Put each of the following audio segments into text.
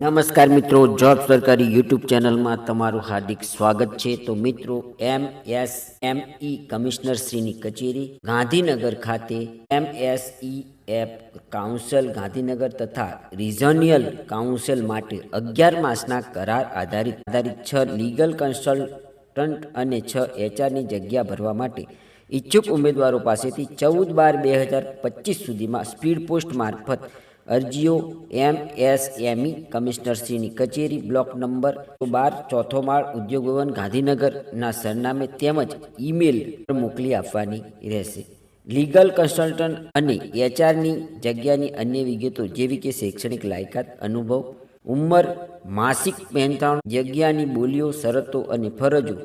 નમસ્કાર મિત્રો જોબ સરકારી યુટ્યુબ ચેનલમાં તમારું હાર્દિક સ્વાગત છે. તો મિત્રો એમ એસ એમ ઈ કમિશનર શ્રીની કચેરી, ગાંધીનગર ખાતે M S E app council Gandhinagar તથા રિજનિયલ કાઉન્સિલ માટે અગિયાર માસના કરાર આધારિત આધારિત છ લીગલ કન્સલ્ટન્ટ અને છ એચઆરની જગ્યા ભરવા માટે ઈચ્છુક ઉમેદવારો પાસેથી ચૌદ બાર બે હજાર પચીસ સુધીમાં સ્પીડ પોસ્ટ મારફત અરજીઓ એમ એસ એમઈ કમિશનરશ્રીની કચેરી બ્લોક નંબર બાર, ચોથો માળ, ઉદ્યોગ ભવન, ગાંધીનગરના સરનામે તેમજ ઈમેલ પર મોકલી આપવાની રહેશે. લીગલ કન્સલ્ટન્ટ અને એચઆરની જગ્યાની અન્ય વિગતો જેવી કે શૈક્ષણિક લાયકાત, અનુભવ, ઉંમર, માસિક મહેનતાણ, જગ્યાની બોલીઓ, શરતો અને ફરજો,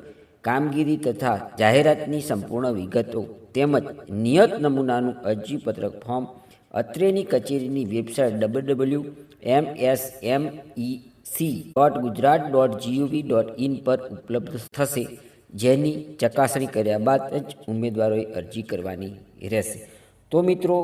કામગીરી તથા જાહેરાતની સંપૂર્ણ વિગતો તેમજ નિયત નમૂનાનું અરજીપત્રક ફોર્મ અત્રેની કચેરીની website double W M S M E C dot Gujarat dot G O V dot in પર ઉપલબ્ધ થશે, જેની ચકાસણી કર્યા બાદ જ ઉમેદવારોએ અરજી કરવાની રહેશે. તો મિત્રો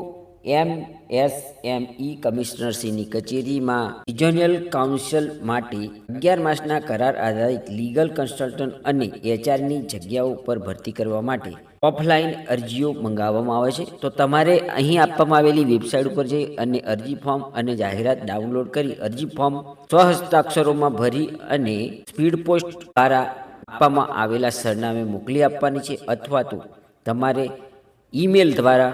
એમ એસ એમ ઈ કમિશનરશ્રીની કચેરીમાં રિજનલ કાઉન્સિલ માટે અગિયાર માસના કરાર આધારિત લીગલ કન્સલ્ટન્ટ અને એચઆરની જગ્યાઓ પર ભરતી કરવા માટે ઓફલાઈન અરજીઓ મંગાવવામાં આવે છે. તો તમારે અહીં આપવામાં આવેલી વેબસાઇટ ઉપર જઈ અને અરજી ફોર્મ અને જાહેરાત ડાઉનલોડ કરી અરજી ફોર્મ સ્વહસ્તાક્ષરોમાં ભરી અને સ્પીડ પોસ્ટ દ્વારા આપવામાં આવેલા સરનામે મોકલી આપવાની છે અથવા તો તમારે ઈમેલ દ્વારા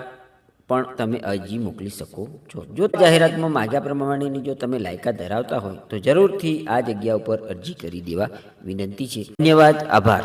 પણ તમે અરજી મોકલી શકો છો. જો જાહેરાતમાં માગ્યા પ્રમાણેની જો તમે લાયકાત ધરાવતા હોય તો જરૂરથી આ જગ્યા ઉપર અરજી કરી દેવા વિનંતી છે. ધન્યવાદ, આભાર.